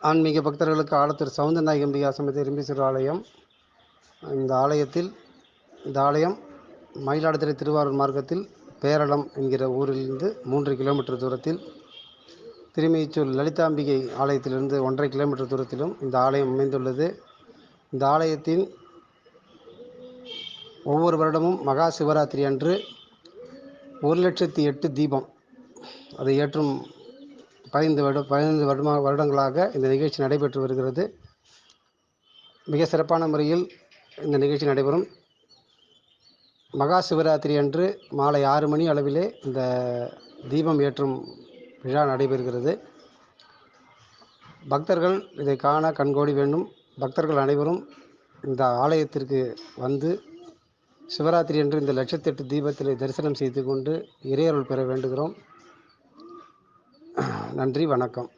ஆன்மீக பக்தர்களுக்கு ஆலத்தூர் சவுந்தரநாயகி அம்பிகா சமேத ஆலயம். இந்த ஆலயத்தில் இந்த ஆலயம் மயிலாடுதுறை திருவாரூர் மார்க்கத்தில் பேரளம் என்கிற ஊரிலிருந்து மூன்று கிலோமீட்டர் தூரத்தில் திருமீச்சூர் லலிதாம்பிகை ஆலயத்திலிருந்து ஒன்றரை கிலோமீட்டர் தூரத்திலும் இந்த ஆலயம் அமைந்துள்ளது. இந்த ஆலயத்தின் ஒவ்வொரு வருடமும் மகா சிவராத்திரி அன்று ஒரு லட்சத்தி எட்டு தீபம் அதை ஏற்றும் பதினைந்து வருட பதினைந்து வருடமா வருடங்களாக இந்த நிகழ்ச்சி நடைபெற்று வருகிறது. மிக சிறப்பான முறையில் இந்த நிகழ்ச்சி நடைபெறும். மகா சிவராத்திரி அன்று மாலை ஆறு மணி அளவிலே இந்த தீபம் ஏற்றும் விழா நடைபெறுகிறது. பக்தர்கள் இதை காண கண்கோடி வேண்டும். பக்தர்கள் அனைவரும் இந்த ஆலயத்திற்கு வந்து சிவராத்திரி அன்று இந்த லட்சத்தெட்டு தீபத்தில் தரிசனம் செய்து கொண்டு இறையருள் பெற வேண்டுகிறோம். நன்றி வணக்கம்.